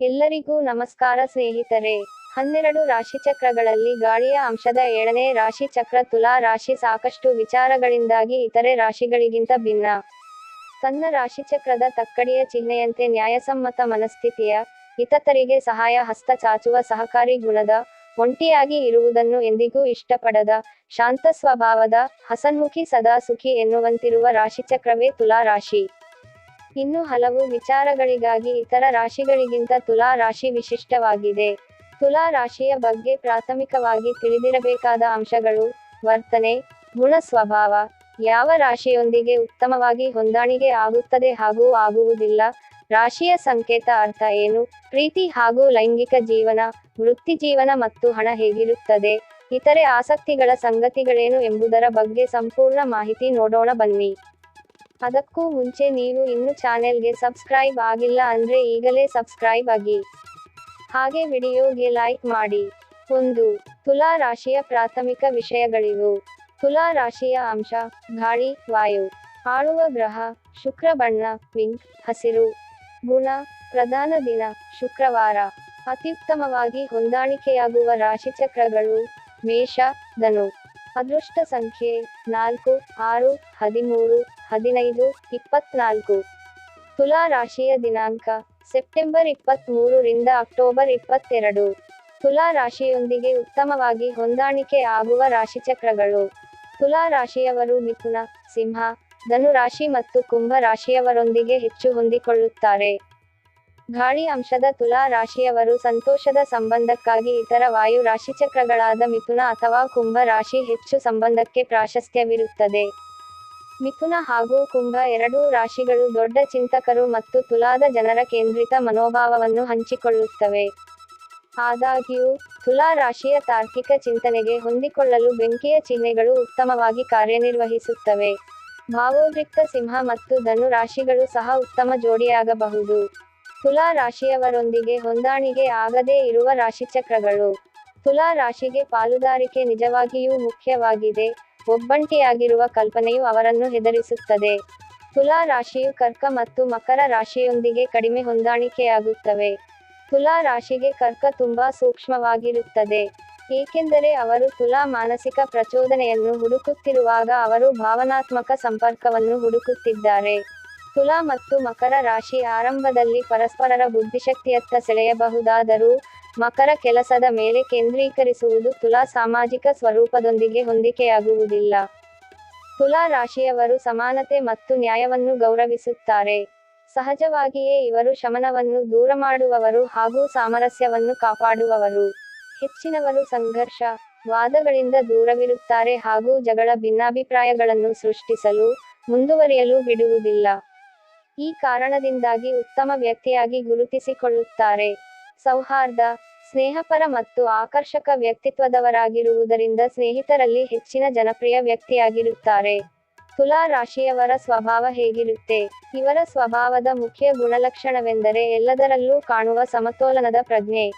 ಎಲ್ಲರಿಗೂ ನಮಸ್ಕಾರ ಸ್ನೇಹಿತರೆ. ಹನ್ನೆರಡು ರಾಶಿಚಕ್ರಗಳಲ್ಲಿ ಗಾಳಿಯ ಅಂಶದ ಏಳನೇ ರಾಶಿ ಚಕ್ರ ತುಲಾ ರಾಶಿ ಸಾಕಷ್ಟು ವಿಚಾರಗಳಿಂದಾಗಿ ಇತರೆ ರಾಶಿಗಳಿಗಿಂತ ಭಿನ್ನ. ತನ್ನ ರಾಶಿಚಕ್ರದ ತಕ್ಕಡಿಯ ಚಿಹ್ನೆಯಂತೆ ನ್ಯಾಯಸಮ್ಮತ ಮನಸ್ಥಿತಿಯ ಹಿತತರಿಗೆ ಸಹಾಯ ಹಸ್ತ ಚಾಚುವ ಸಹಕಾರಿ ಗುಣದ, ಒಂಟಿಯಾಗಿ ಇರುವುದನ್ನು ಎಂದಿಗೂ ಇಷ್ಟಪಡದ, ಶಾಂತ ಸ್ವಭಾವದ, ಹಸನ್ಮುಖಿ ಸದಾ ಸುಖಿ ಎನ್ನುವಂತಿರುವ ರಾಶಿಚಕ್ರವೇ ತುಲಾ ರಾಶಿ. ಇನ್ನು ಹಲವು ವಿಚಾರಗಳಿಗಾಗಿ ಇತರ ರಾಶಿಗಳಿಗಿಂತ ತುಲಾ ರಾಶಿ ವಿಶಿಷ್ಟವಾಗಿದೆ. ತುಲಾ ರಾಶಿಯ ಬಗ್ಗೆ ಪ್ರಾಥಮಿಕವಾಗಿ ತಿಳಿದಿರಬೇಕಾದ ಅಂಶಗಳು, ವರ್ತನೆ, ಗುಣ ಸ್ವಭಾವ, ಯಾವ ರಾಶಿಯೊಂದಿಗೆ ಉತ್ತಮವಾಗಿ ಹೊಂದಾಣಿಕೆ ಆಗುತ್ತದೆ ಹಾಗೂ ಆಗುವುದಿಲ್ಲ, ರಾಶಿಯ ಸಂಕೇತ ಅರ್ಥ ಏನು, ಪ್ರೀತಿ ಹಾಗೂ ಲೈಂಗಿಕ ಜೀವನ, ವೃತ್ತಿ ಜೀವನ ಮತ್ತು ಹಣ ಹೇಗಿರುತ್ತದೆ, ಇತರೆ ಆಸಕ್ತಿಗಳ ಸಂಗತಿಗಳೇನು ಎಂಬುದರ ಬಗ್ಗೆ ಸಂಪೂರ್ಣ ಮಾಹಿತಿ ನೋಡೋಣ ಬನ್ನಿ. ಅದಕ್ಕೂ ಮುಂಚೆ ನೀವು ಇನ್ನು ಚಾನೆಲ್ಗೆ ಸಬ್ಸ್ಕ್ರೈಬ್ ಆಗಿಲ್ಲ ಅಂದ್ರೆ ಈಗಲೇ ಸಬ್ಸ್ಕ್ರೈಬ್ ಆಗಿ. ಹಾಗೆ ವಿಡಿಯೋಗೆ ಲೈಕ್ ಮಾಡಿ. ಒಂದು, ತುಲಾ ರಾಶಿಯ ಪ್ರಾಥಮಿಕ ವಿಷಯಗಳಿವು. ತುಲಾ ರಾಶಿಯ ಅಂಶ, ಗಾಳಿ, ವಾಯು. ಆಳುವ ಗ್ರಹ, ಶುಕ್ರ ಬಣ್ಣ ಪಿಂಕ್ ಹಸಿರು. ಗುಣ, ಪ್ರಧಾನ ದಿನ, ಶುಕ್ರವಾರ. ಅತ್ಯುತ್ತಮವಾಗಿ ಹೊಂದಾಣಿಕೆಯಾಗುವ ರಾಶಿಚಕ್ರಗಳು ಮೇಷ, ಧನು. ಅದೃಷ್ಟ ಸಂಖ್ಯೆ ನಾಲ್ಕು, ಆರು, ಹದಿಮೂರು, ಹದಿನೈದು, ಇಪ್ಪತ್ನಾಲ್ಕು. ತುಲಾ ರಾಶಿಯ ದಿನಾಂಕ, ಸೆಪ್ಟೆಂಬರ್ ಇಪ್ಪತ್ಮೂರರಿಂದ ಅಕ್ಟೋಬರ್ ಇಪ್ಪತ್ತೆರಡು. ತುಲಾ ರಾಶಿಯೊಂದಿಗೆ ಉತ್ತಮವಾಗಿ ಹೊಂದಾಣಿಕೆ ಆಗುವ ರಾಶಿಚಕ್ರಗಳು. ತುಲಾ ರಾಶಿಯವರು ಮಿಥುನ, ಸಿಂಹ ಧನು ರಾಶಿ ಮತ್ತು ಕುಂಭ ರಾಶಿಯವರೊಂದಿಗೆ ಹೆಚ್ಚು ಹೊಂದಿಕೊಳ್ಳುತ್ತಾರೆ. ಗಾಳಿ ಅಂಶದ ತುಲಾ ರಾಶಿಯವರು ಸಂತೋಷದ ಸಂಬಂಧಕ್ಕಾಗಿ ಇತರ ವಾಯು ರಾಶಿಚಕ್ರಗಳಾದ ಮಿಥುನ ಅಥವಾ ಕುಂಭ ರಾಶಿ ಹೆಚ್ಚು ಸಂಬಂಧಕ್ಕೆ ಪ್ರಾಶಸ್ತ್ಯವಿರುತ್ತದೆ. ಮಿಥುನ ಹಾಗೂ ಕುಂಭ ಎರಡೂ ರಾಶಿಗಳು ದೊಡ್ಡ ಚಿಂತಕರು ಮತ್ತು ತುಲಾದ ಜನರ ಕೇಂದ್ರಿತ ಮನೋಭಾವವನ್ನು ಹಂಚಿಕೊಳ್ಳುತ್ತವೆ. ಆದಾಗ್ಯೂ, ತುಲಾ ರಾಶಿಯ ತಾರ್ಕಿಕ ಚಿಂತನೆಗೆ ಹೊಂದಿಕೊಳ್ಳಲು ಬೆಂಕಿಯ ಚಿಹ್ನೆಗಳು ಉತ್ತಮವಾಗಿ ಕಾರ್ಯನಿರ್ವಹಿಸುತ್ತವೆ. ಭಾವೋದ್ರಿಕ್ತ ಸಿಂಹ ಮತ್ತು ಧನು ರಾಶಿಗಳು ಸಹ ಉತ್ತಮ ಜೋಡಿಯಾಗಬಹುದು. ತುಲಾ ರಾಶಿಯವರೊಂದಿಗೆ ಹೊಂದಾಣಿಕೆ ಆಗದೇ ಇರುವ ರಾಶಿಚಕ್ರಗಳು. ತುಲಾ ರಾಶಿಗೆ ಪಾಲುದಾರಿಕೆ ನಿಜವಾಗಿಯೂ ಮುಖ್ಯವಾಗಿದೆ. ಒಬ್ಬಂಟಿಯಾಗಿರುವ ಕಲ್ಪನೆಯು ಅವರನ್ನು ಹೆದರಿಸುತ್ತದೆ. ತುಲಾ ರಾಶಿಯು ಕರ್ಕ ಮತ್ತು ಮಕರ ರಾಶಿಯೊಂದಿಗೆ ಕಡಿಮೆ ಹೊಂದಾಣಿಕೆಯಾಗುತ್ತವೆ. ತುಲಾ ರಾಶಿಗೆ ಕರ್ಕ ತುಂಬಾ ಸೂಕ್ಷ್ಮವಾಗಿರುತ್ತದೆ. ಏಕೆಂದರೆ ಅವರು ತುಲಾ ಮಾನಸಿಕ ಪ್ರಚೋದನೆಯನ್ನು ಹುಡುಕುತ್ತಿರುವಾಗ ಅವರು ಭಾವನಾತ್ಮಕ ಸಂಪರ್ಕವನ್ನು ಹುಡುಕುತ್ತಿದ್ದಾರೆ. ತುಲಾ ಮತ್ತು ಮಕರ ರಾಶಿ ಆರಂಭದಲ್ಲಿ ಪರಸ್ಪರರ ಬುದ್ಧಿಶಕ್ತಿಯತ್ತ ಸೆಳೆಯಬಹುದಾದರೂ ಮಕರ ಕೆಲಸದ ಮೇಲೆ ಕೇಂದ್ರೀಕರಿಸುವುದು ತುಲಾ ಸಾಮಾಜಿಕ ಸ್ವರೂಪದೊಂದಿಗೆ ಹೊಂದಿಕೆಯಾಗುವುದಿಲ್ಲ. ತುಲಾ ರಾಶಿಯವರು ಸಮಾನತೆ ಮತ್ತು ನ್ಯಾಯವನ್ನು ಗೌರವಿಸುತ್ತಾರೆ. ಸಹಜವಾಗಿಯೇ ಇವರು ಶಮನವನ್ನು ದೂರ ಮಾಡುವವರು ಹಾಗೂ ಸಾಮರಸ್ಯವನ್ನು ಕಾಪಾಡುವವರು. ಹೆಚ್ಚಿನವರು ಸಂಘರ್ಷ, ವಾದಗಳಿಂದ ದೂರವಿರುತ್ತಾರೆ ಹಾಗೂ ಜಗಳ ಭಿನ್ನಾಭಿಪ್ರಾಯಗಳನ್ನು ಸೃಷ್ಟಿಸಲು ಮುಂದುವರಿಯಲು ಬಿಡುವುದಿಲ್ಲ. ಈ ಕಾರಣದಿಂದಾಗಿ ಉತ್ತಮ ವ್ಯಕ್ತಿಯಾಗಿ ಗುರುತಿಸಿಕೊಳ್ಳುತ್ತಾರೆ. ಸೌಹಾರ್ದ, ಸ್ನೇಹಪರ ಮತ್ತು ಆಕರ್ಷಕ ವ್ಯಕ್ತಿತ್ವದವರಾಗಿರುವುದರಿಂದ ಸ್ನೇಹಿತರಲ್ಲಿ ಹೆಚ್ಚಿನ ಜನಪ್ರಿಯ ವ್ಯಕ್ತಿಯಾಗಿರುತ್ತಾರೆ. ತುಲಾ ರಾಶಿಯವರ ಸ್ವಭಾವ ಹೇಗಿರುತ್ತೆ? ಇವರ ಸ್ವಭಾವದ ಮುಖ್ಯ ಗುಣಲಕ್ಷಣವೆಂದರೆ ಎಲ್ಲದರಲ್ಲೂ ಕಾಣುವ ಸಮತೋಲನದ ಪ್ರಜ್ಞೆ.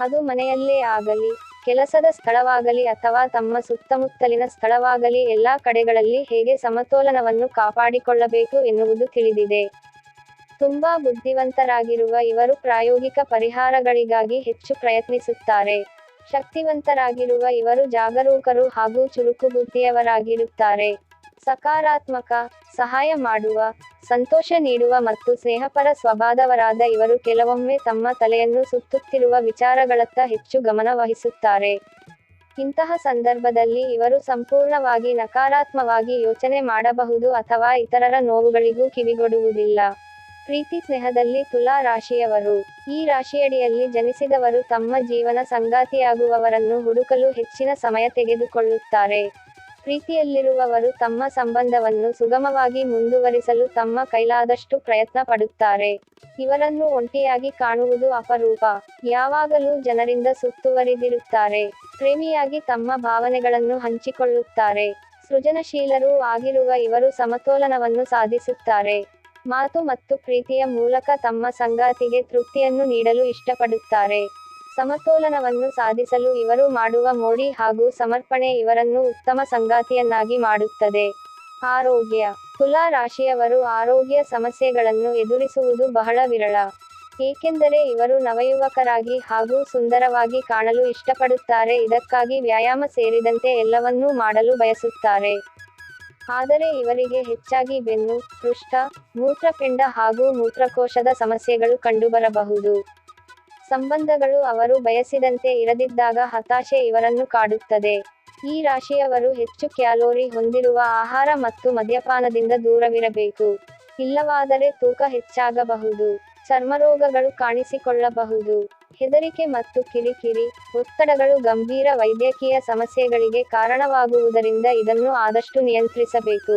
ಅದು ಮನೆಯಲ್ಲೇ ಆಗಲಿ, ಕೆಲಸದ ಸ್ಥಳವಾಗಲಿ ಅಥವಾ ತಮ್ಮ ಸುತ್ತಮುತ್ತಲಿನ ಸ್ಥಳವಾಗಲಿ ಎಲ್ಲಾ ಕಡೆಗಳಲ್ಲಿ ಹೇಗೆ ಸಮತೋಲನವನ್ನು ಕಾಪಾಡಿಕೊಳ್ಳಬೇಕು ಎನ್ನುವುದು ತಿಳಿದಿದೆ. ತುಂಬಾ ಬುದ್ಧಿವಂತರಾಗಿರುವ ಇವರು ಪ್ರಾಯೋಗಿಕ ಪರಿಹಾರಗಳಿಗಾಗಿ ಹೆಚ್ಚು ಪ್ರಯತ್ನಿಸುತ್ತಾರೆ. ಶಕ್ತಿವಂತರಾಗಿರುವ ಇವರು ಜಾಗರೂಕರು ಹಾಗೂ ಚುರುಕು ಬುದ್ಧಿಯವರಾಗಿರುತ್ತಾರೆ ಸಕಾರಾತ್ಮಕ, ಸಹಾಯ ಮಾಡುವ, ಸಂತೋಷ ನೀಡುವ ಮತ್ತು ಸ್ನೇಹಪರ ಸ್ವಭಾವದವರಾದ ಇವರು ಕೆಲವೊಮ್ಮೆ ತಮ್ಮ ತಲೆಯನ್ನು ಸುತ್ತುತ್ತಿರುವ ವಿಚಾರಗಳತ್ತ ಹೆಚ್ಚು ಗಮನ ವಹಿಸುತ್ತಾರೆ. ಇಂತಹ ಸಂದರ್ಭದಲ್ಲಿ ಇವರು ಸಂಪೂರ್ಣವಾಗಿ ನಕಾರಾತ್ಮವಾಗಿ ಯೋಚನೆ ಮಾಡಬಹುದು ಅಥವಾ ಇತರರ ನೋವುಗಳಿಗೂ ಕಿವಿಗೊಡುವುದಿಲ್ಲ. ಪ್ರೀತಿ ಸ್ನೇಹದಲ್ಲಿ ತುಲಾ ರಾಶಿಯವರು. ಈ ರಾಶಿಯಡಿಯಲ್ಲಿ ಜನಿಸಿದವರು ತಮ್ಮ ಜೀವನ ಸಂಗಾತಿಯಾಗುವವರನ್ನು ಹುಡುಕಲು ಹೆಚ್ಚಿನ ಸಮಯ ತೆಗೆದುಕೊಳ್ಳುತ್ತಾರೆ. ಪ್ರೀತಿಯಲ್ಲಿರುವವರು ತಮ್ಮ ಸಂಬಂಧವನ್ನು ಸುಗಮವಾಗಿ ಮುಂದುವರಿಸಲು ತಮ್ಮ ಕೈಲಾದಷ್ಟು ಪ್ರಯತ್ನ ಪಡುತ್ತಾರೆ. ಇವರನ್ನು ಒಂಟಿಯಾಗಿ ಕಾಣುವುದು ಅಪರೂಪ. ಯಾವಾಗಲೂ ಜನರಿಂದ ಸುತ್ತುವರಿದಿರುತ್ತಾರೆ. ಪ್ರೇಮಿಯಾಗಿ ತಮ್ಮ ಭಾವನೆಗಳನ್ನು ಹಂಚಿಕೊಳ್ಳುತ್ತಾರೆ. ಸೃಜನಶೀಲರೂ ಆಗಿರುವ ಇವರು ಸಮತೋಲನವನ್ನು ಸಾಧಿಸುತ್ತಾರೆ. ಮಾತು ಮತ್ತು ಪ್ರೀತಿಯ ಮೂಲಕ ತಮ್ಮ ಸಂಗಾತಿಗೆ ತೃಪ್ತಿಯನ್ನು ನೀಡಲು ಇಷ್ಟಪಡುತ್ತಾರೆ. ಸಮತೋಲನವನ್ನು ಸಾಧಿಸಲು ಇವರು ಮಾಡುವ ಮೋಡಿ ಹಾಗೂ ಸಮರ್ಪಣೆ ಇವರನ್ನು ಉತ್ತಮ ಸಂಗಾತಿಯನ್ನಾಗಿ ಮಾಡುತ್ತದೆ. ಆರೋಗ್ಯ. ತುಲಾ ರಾಶಿಯವರು ಆರೋಗ್ಯ ಸಮಸ್ಯೆಗಳನ್ನು ಎದುರಿಸುವುದು ಬಹಳ ವಿರಳ. ಏಕೆಂದರೆ ಇವರು ನವಯುವಕರಾಗಿ ಹಾಗೂ ಸುಂದರವಾಗಿ ಕಾಣಲು ಇಷ್ಟಪಡುತ್ತಾರೆ. ಇದಕ್ಕಾಗಿ ವ್ಯಾಯಾಮ ಸೇರಿದಂತೆ ಎಲ್ಲವನ್ನೂ ಮಾಡಲು ಬಯಸುತ್ತಾರೆ. ಆದರೆ ಇವರಿಗೆ ಹೆಚ್ಚಾಗಿ ಬೆನ್ನು, ಪೃಷ್ಠ, ಮೂತ್ರಪಿಂಡ ಹಾಗೂ ಮೂತ್ರಕೋಶದ ಸಮಸ್ಯೆಗಳು ಕಂಡುಬರಬಹುದು. ಸಂಬಂಧಗಳು ಅವರು ಬಯಸಿದಂತೆ ಇರದಿದ್ದಾಗ ಹತಾಶೆ ಇವರನ್ನು ಕಾಡುತ್ತದೆ. ಈ ರಾಶಿಯವರು ಹೆಚ್ಚು ಕ್ಯಾಲೋರಿ ಹೊಂದಿರುವ ಆಹಾರ ಮತ್ತು ಮದ್ಯಪಾನದಿಂದ ದೂರವಿರಬೇಕು. ಇಲ್ಲವಾದರೆ ತೂಕ ಹೆಚ್ಚಾಗಬಹುದು. ಚರ್ಮರೋಗಗಳು ಕಾಣಿಸಿಕೊಳ್ಳಬಹುದು. ಹೆದರಿಕೆ ಮತ್ತು ಕಿರಿಕಿರಿ, ಒತ್ತಡಗಳು ಗಂಭೀರ ವೈದ್ಯಕೀಯ ಸಮಸ್ಯೆಗಳಿಗೆ ಕಾರಣವಾಗುವುದರಿಂದ ಇದನ್ನು ಆದಷ್ಟು ನಿಯಂತ್ರಿಸಬೇಕು.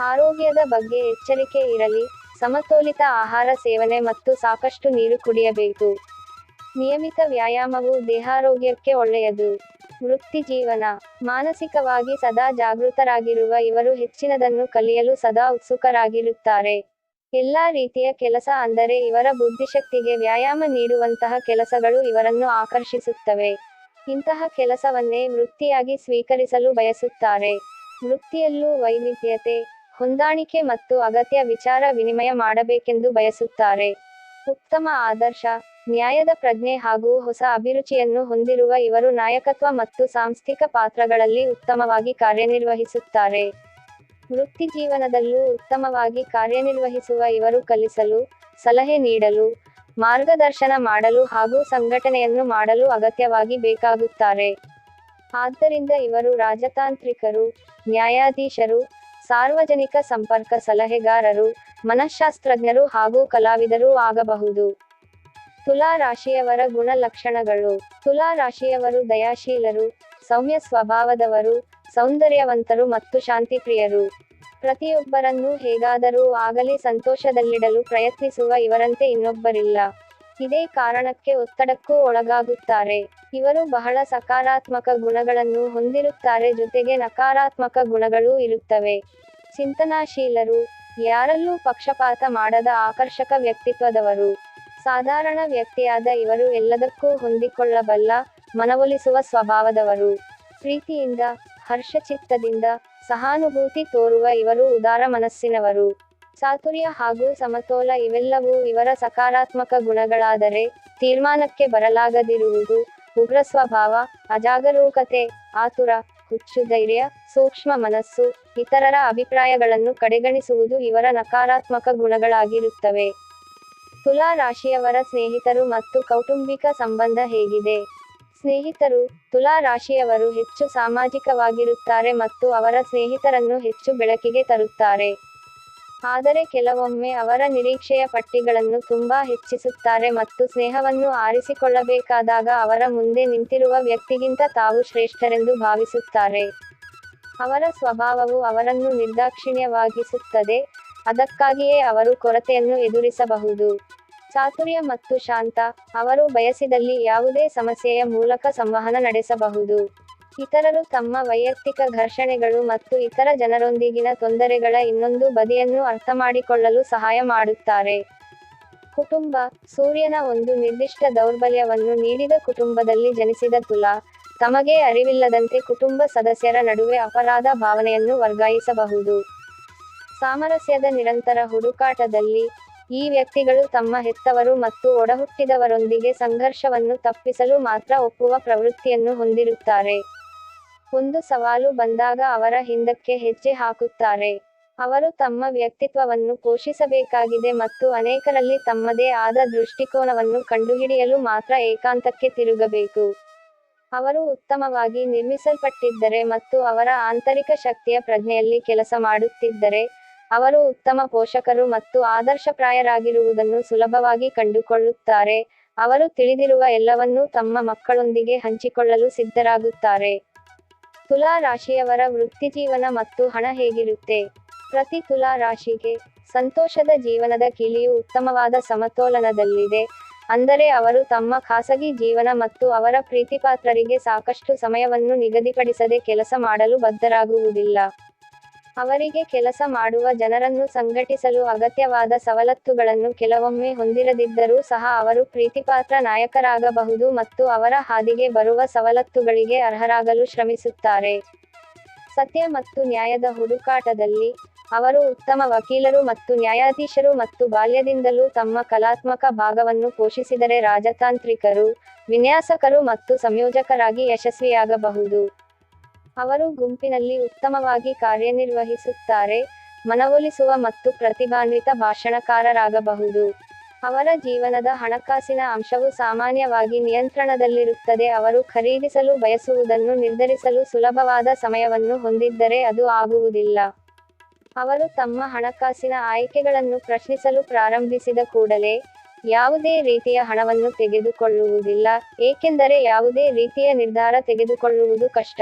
ಆರೋಗ್ಯದ ಬಗ್ಗೆ ಎಚ್ಚರಿಕೆ ಇರಲಿ, ಸಮತೋಲಿತ ಆಹಾರ ಸೇವನೆ ಮತ್ತು ಸಾಕಷ್ಟು ನೀರು ಕುಡಿಯಬೇಕು. ನಿಯಮಿತ ವ್ಯಾಯಾಮವು ದೇಹಾರೋಗ್ಯಕ್ಕೆ ಒಳ್ಳೆಯದು. ವೃತ್ತಿ ಜೀವನ, ಮಾನಸಿಕವಾಗಿ ಸದಾ ಜಾಗೃತರಾಗಿರುವ ಇವರು ಹೆಚ್ಚಿನದನ್ನು ಕಲಿಯಲು ಸದಾ ಉತ್ಸುಕರಾಗಿರುತ್ತಾರೆ. ಎಲ್ಲಾ ರೀತಿಯ ಕೆಲಸ ಅಂದರೆ ಇವರ ಬುದ್ಧಿಶಕ್ತಿಗೆ ವ್ಯಾಯಾಮ ನೀಡುವಂತಹ ಕೆಲಸಗಳು ಇವರನ್ನು ಆಕರ್ಷಿಸುತ್ತವೆ. ಇಂತಹ ಕೆಲಸವನ್ನೇ ವೃತ್ತಿಯಾಗಿ ಸ್ವೀಕರಿಸಲು ಬಯಸುತ್ತಾರೆ. ವೃತ್ತಿಯಲ್ಲೂ ವೈವಿಧ್ಯತೆ, ಹೊಂದಾಣಿಕೆ ಮತ್ತು ಅಗತ್ಯ ವಿಚಾರ ವಿನಿಮಯ ಮಾಡಬೇಕೆಂದು ಬಯಸುತ್ತಾರೆ. ಉತ್ತಮ ಆದರ್ಶ, ನ್ಯಾಯದ ಪ್ರಜ್ಞೆ ಹಾಗೂ ಹೊಸ ಅಭಿರುಚಿಯನ್ನು ಹೊಂದಿರುವ ಇವರು ನಾಯಕತ್ವ ಮತ್ತು ಸಾಂಸ್ಥಿಕ ಪಾತ್ರಗಳಲ್ಲಿ ಉತ್ತಮವಾಗಿ ಕಾರ್ಯನಿರ್ವಹಿಸುತ್ತಾರೆ. ವೃತ್ತಿ ಜೀವನದಲ್ಲೂ ಉತ್ತಮವಾಗಿ ಕಾರ್ಯನಿರ್ವಹಿಸುವ ಇವರು ಕಲಿಸಲು, ಸಲಹೆ ನೀಡಲು, ಮಾರ್ಗದರ್ಶನ ಮಾಡಲು ಹಾಗೂ ಸಂಘಟನೆಯನ್ನು ಮಾಡಲು ಅಗತ್ಯವಾಗಿ ಬೇಕಾಗುತ್ತಾರೆ. ಆದ್ದರಿಂದ ಇವರು ರಾಜತಾಂತ್ರಿಕರು, ನ್ಯಾಯಾಧೀಶರು, ಸಾರ್ವಜನಿಕ ಸಂಪರ್ಕ ಸಲಹೆಗಾರರು ಮನಃಶಾಸ್ತ್ರಜ್ಞರು ಹಾಗೂ ಕಲಾವಿದರೂ ಆಗಬಹುದು. ತುಲಾ ರಾಶಿಯವರ ಗುಣಲಕ್ಷಣಗಳು. ತುಲಾ ರಾಶಿಯವರು ದಯಾಶೀಲರು, ಸೌಮ್ಯ ಸ್ವಭಾವದವರು ಸೌಂದರ್ಯವಂತರು ಮತ್ತು ಶಾಂತಿಪ್ರಿಯರು. ಪ್ರತಿಯೊಬ್ಬರನ್ನೂ ಹೇಗಾದರೂ ಆಗಲಿ ಸಂತೋಷದಲ್ಲಿಡಲು ಪ್ರಯತ್ನಿಸುವ ಇವರಂತೆ ಇನ್ನೊಬ್ಬರಿಲ್ಲ. ಇದೇ ಕಾರಣಕ್ಕೆ ಒತ್ತಡಕ್ಕೂ ಒಳಗಾಗುತ್ತಾರೆ. ಇವರು ಬಹಳ ಸಕಾರಾತ್ಮಕ ಗುಣಗಳನ್ನು ಹೊಂದಿರುತ್ತಾರೆ ಜೊತೆಗೆ ನಕಾರಾತ್ಮಕ ಗುಣಗಳೂ ಇರುತ್ತವೆ. ಚಿಂತನಾಶೀಲರು, ಯಾರಲ್ಲೂ ಪಕ್ಷಪಾತ ಮಾಡದ ಆಕರ್ಷಕ ವ್ಯಕ್ತಿತ್ವದವರು. ಸಾಧಾರಣ ವ್ಯಕ್ತಿಯಾದ ಇವರು ಎಲ್ಲದಕ್ಕೂ ಹೊಂದಿಕೊಳ್ಳಬಲ್ಲ, ಮನವೊಲಿಸುವ ಸ್ವಭಾವದವರು. ಪ್ರೀತಿಯಿಂದ ಹರ್ಷಚಿತ್ತದಿಂದ ಸಹಾನುಭೂತಿ ತೋರುವ ಇವರು ಉದಾರ ಮನಸ್ಸಿನವರು. ಚಾತುರ್ಯ ಹಾಗೂ ಸಮತೋಲ ಇವೆಲ್ಲವೂ ಇವರ ಸಕಾರಾತ್ಮಕ ಗುಣಗಳಾದರೆ ತೀರ್ಮಾನಕ್ಕೆ ಬರಲಾಗದಿರುವುದು ಉಗ್ರ ಸ್ವಭಾವ, ಅಜಾಗರೂಕತೆ, ಆತುರ, ಹುಚ್ಚು, ಧೈರ್ಯ, ಸೂಕ್ಷ್ಮ ಮನಸ್ಸು, ಇತರರ ಅಭಿಪ್ರಾಯಗಳನ್ನು ಕಡೆಗಣಿಸುವುದು ಇವರ ನಕಾರಾತ್ಮಕ ಗುಣಗಳಾಗಿರುತ್ತವೆ. ತುಲಾ ರಾಶಿಯವರ ಸ್ನೇಹಿತರು ಮತ್ತು ಕೌಟುಂಬಿಕ ಸಂಬಂಧ ಹೇಗಿದೆ? ಸ್ನೇಹಿತರು, ತುಲಾ ರಾಶಿಯವರು ಹೆಚ್ಚು ಸಾಮಾಜಿಕವಾಗಿರುತ್ತಾರೆ ಮತ್ತು ಅವರ ಸ್ನೇಹಿತರನ್ನು ಹೆಚ್ಚು ಬೆಳಕಿಗೆ ತರುತ್ತಾರೆ. ಆದರೆ ಕೆಲವೊಮ್ಮೆ ಅವರ ನಿರೀಕ್ಷೆಯ ಪಟ್ಟಿಗಳನ್ನು ತುಂಬಾ ಹೆಚ್ಚಿಸುತ್ತಾರೆ ಮತ್ತು ಸ್ನೇಹವನ್ನು ಆರಿಸಿಕೊಳ್ಳಬೇಕಾದಾಗ ಅವರ ಮುಂದೆ ನಿಂತಿರುವ ವ್ಯಕ್ತಿಗಿಂತ ತಾವು ಶ್ರೇಷ್ಠರೆಂದು ಭಾವಿಸುತ್ತಾರೆ. ಅವರ ಸ್ವಭಾವವು ಅವರನ್ನು ನಿರ್ದಾಕ್ಷಿಣ್ಯವಾಗಿಸುತ್ತದೆ, ಅದಕ್ಕಾಗಿಯೇ ಅವರು ಕೊರತೆಯನ್ನು ಎದುರಿಸಬಹುದು. ಚಾತುರ್ಯ ಮತ್ತು ಶಾಂತ ಅವರು ಬಯಸಿದಲ್ಲಿ ಯಾವುದೇ ಸಮಸ್ಯೆಯ ಮೂಲಕ ಸಂವಹನ ನಡೆಸಬಹುದು. ಇತರರು ತಮ್ಮ ವೈಯಕ್ತಿಕ ಘರ್ಷಣೆಗಳು ಮತ್ತು ಇತರ ಜನರೊಂದಿಗಿನ ತೊಂದರೆಗಳ ಇನ್ನೊಂದು ಬದಿಯನ್ನು ಅರ್ಥಮಾಡಿಕೊಳ್ಳಲು ಸಹಾಯ ಮಾಡುತ್ತಾರೆ. ಕುಟುಂಬ, ಸೂರ್ಯನ ಒಂದು ನಿರ್ದಿಷ್ಟ ದೌರ್ಬಲ್ಯವನ್ನು ನೀಡಿದ ಕುಟುಂಬದಲ್ಲಿ ಜನಿಸಿದ ತುಲಾ, ತಮಗೆ ಅರಿವಿಲ್ಲದಂತೆ ಕುಟುಂಬ ಸದಸ್ಯರ ನಡುವೆ ಅಪರಾಧ ಭಾವನೆಯನ್ನು ವರ್ಗಾಯಿಸಬಹುದು. ಸಾಮರಸ್ಯದ ನಿರಂತರ ಹುಡುಕಾಟದಲ್ಲಿ ಈ ವ್ಯಕ್ತಿಗಳು ತಮ್ಮ ಹೆತ್ತವರು ಮತ್ತು ಒಡಹುಟ್ಟಿದವರೊಂದಿಗೆ ಸಂಘರ್ಷವನ್ನು ತಪ್ಪಿಸಲು ಮಾತ್ರ ಒಪ್ಪುವ ಪ್ರವೃತ್ತಿಯನ್ನು ಹೊಂದಿರುತ್ತಾರೆ. ಒಂದು ಸವಾಲು ಬಂದಾಗ ಅವರ ಹಿಂದಕ್ಕೆ ಹೆಜ್ಜೆ ಹಾಕುತ್ತಾರೆ. ಅವರು ತಮ್ಮ ವ್ಯಕ್ತಿತ್ವವನ್ನು ಪೋಷಿಸಬೇಕಾಗಿದೆ ಮತ್ತು ಅನೇಕರಲ್ಲಿ ತಮ್ಮದೇ ಆದ ದೃಷ್ಟಿಕೋನವನ್ನು ಕಂಡುಹಿಡಿಯಲು ಮಾತ್ರ ಏಕಾಂತಕ್ಕೆ ತಿರುಗಬೇಕು. ಅವರು ಉತ್ತಮವಾಗಿ ನಿರ್ಮಿಸಲ್ಪಟ್ಟಿದ್ದರೆ ಮತ್ತು ಅವರ ಆಂತರಿಕ ಶಕ್ತಿಯ ಪ್ರಜ್ಞೆಯಲ್ಲಿ ಕೆಲಸ ಮಾಡುತ್ತಿದ್ದರೆ ಅವರು ಉತ್ತಮ ಪೋಷಕರು ಮತ್ತು ಆದರ್ಶಪ್ರಾಯರಾಗಿರುವುದನ್ನು ಸುಲಭವಾಗಿ ಕಂಡುಕೊಳ್ಳುತ್ತಾರೆ. ಅವರು ತಿಳಿದಿರುವ ಎಲ್ಲವನ್ನೂ ತಮ್ಮ ಮಕ್ಕಳೊಂದಿಗೆ ಹಂಚಿಕೊಳ್ಳಲು ಸಿದ್ಧರಾಗುತ್ತಾರೆ. ತುಲಾ ರಾಶಿಯವರ ವೃತ್ತಿಜೀವನ ಮತ್ತು ಹಣ ಹೇಗಿರುತ್ತೆ? ಪ್ರತಿ ತುಲಾ ರಾಶಿಗೆ ಸಂತೋಷದ ಜೀವನದ ಕೀಲಿಯು ಉತ್ತಮವಾದ ಸಮತೋಲನದಲ್ಲಿದೆ. ಅಂದರೆ ಅವರು ತಮ್ಮ ಖಾಸಗಿ ಜೀವನ ಮತ್ತು ಅವರ ಪ್ರೀತಿಪಾತ್ರರಿಗೆ ಸಾಕಷ್ಟು ಸಮಯವನ್ನು ನಿಗದಿಪಡಿಸದೆ ಕೆಲಸ ಮಾಡಲು ಬದ್ಧರಾಗುವುದಿಲ್ಲ. ಅವರಿಗೆ ಕೆಲಸ ಮಾಡುವ ಜನರನ್ನು ಸಂಘಟಿಸಲು ಅಗತ್ಯವಾದ ಸವಲತ್ತುಗಳನ್ನು ಕೆಲವೊಮ್ಮೆ ಹೊಂದಿರದಿದ್ದರೂ ಸಹ ಅವರು ಪ್ರೀತಿಪಾತ್ರ ನಾಯಕರಾಗಬಹುದು ಮತ್ತು ಅವರ ಹಾದಿಗೆ ಬರುವ ಸವಲತ್ತುಗಳಿಗೆ ಅರ್ಹರಾಗಲು ಶ್ರಮಿಸುತ್ತಾರೆ. ಸತ್ಯ ಮತ್ತು ನ್ಯಾಯದ ಹುಡುಕಾಟದಲ್ಲಿ ಅವರು ಉತ್ತಮ ವಕೀಲರು ಮತ್ತು ನ್ಯಾಯಾಧೀಶರು ಮತ್ತು ಬಾಲ್ಯದಿಂದಲೂ ತಮ್ಮ ಕಲಾತ್ಮಕ ಭಾಗವನ್ನು ಪೋಷಿಸಿದರೆ ರಾಜತಾಂತ್ರಿಕರು, ವಿನ್ಯಾಸಕರು ಮತ್ತು ಸಂಯೋಜಕರಾಗಿ ಯಶಸ್ವಿಯಾಗಬಹುದು. ಅವರು ಗುಂಪಿನಲ್ಲಿ ಉತ್ತಮವಾಗಿ ಕಾರ್ಯನಿರ್ವಹಿಸುತ್ತಾರೆ, ಮನವೊಲಿಸುವ ಮತ್ತು ಪ್ರತಿಭಾನ್ವಿತ ಭಾಷಣಕಾರರಾಗಬಹುದು. ಅವರ ಜೀವನದ ಹಣಕಾಸಿನ ಅಂಶವು ಸಾಮಾನ್ಯವಾಗಿ ನಿಯಂತ್ರಣದಲ್ಲಿರುತ್ತದೆ. ಅವರು ಖರೀದಿಸಲು ಬಯಸುವುದನ್ನು ನಿರ್ಧರಿಸಲು ಸುಲಭವಾದ ಸಮಯವನ್ನು ಹೊಂದಿದ್ದರೆ ಅದು ಆಗುವುದಿಲ್ಲ. ಅವರು ತಮ್ಮ ಹಣಕಾಸಿನ ಆಯ್ಕೆಗಳನ್ನು ಪ್ರಶ್ನಿಸಲು ಪ್ರಾರಂಭಿಸಿದ ಕೂಡಲೇ ಯಾವುದೇ ರೀತಿಯ ಹಣವನ್ನು ತೆಗೆದುಕೊಳ್ಳುವುದಿಲ್ಲ, ಏಕೆಂದರೆ ಯಾವುದೇ ರೀತಿಯ ನಿರ್ಧಾರ ತೆಗೆದುಕೊಳ್ಳುವುದು ಕಷ್ಟ.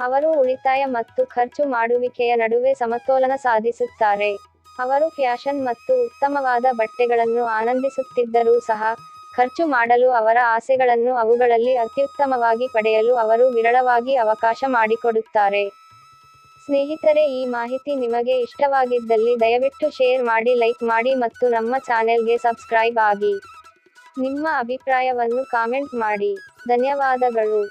ಅವರು ಉಳಿತಾಯ ಮತ್ತು ಖರ್ಚು ಮಾಡುವಿಕೆಯ ನಡುವೆ ಸಮತೋಲನ ಸಾಧಿಸುತ್ತಾರೆ. ಅವರು ಫ್ಯಾಷನ್ ಮತ್ತು ಉತ್ತಮವಾದ ಬಟ್ಟೆಗಳನ್ನು ಆನಂದಿಸುತ್ತಿದ್ದರೂ ಸಹ, ಖರ್ಚು ಮಾಡಲು ಅವರ ಆಸೆಗಳನ್ನು ಅವುಗಳಲ್ಲಿ ಅತ್ಯುತ್ತಮವಾಗಿ ಪಡೆಯಲು ಅವರು ವಿರಳವಾಗಿ ಅವಕಾಶ ಮಾಡಿಕೊಡುತ್ತಾರೆ. ಸ್ನೇಹಿತರೆ, ಈ ಮಾಹಿತಿ ನಿಮಗೆ ಇಷ್ಟವಾಗಿದ್ದಲ್ಲಿ ದಯವಿಟ್ಟು ಶೇರ್ ಮಾಡಿ, ಲೈಕ್ ಮಾಡಿ ಮತ್ತು ನಮ್ಮ ಚಾನೆಲ್ಗೆ ಸಬ್ಸ್ಕ್ರೈಬ್ ಆಗಿ. ನಿಮ್ಮ ಅಭಿಪ್ರಾಯವನ್ನು ಕಾಮೆಂಟ್ ಮಾಡಿ. ಧನ್ಯವಾದಗಳು.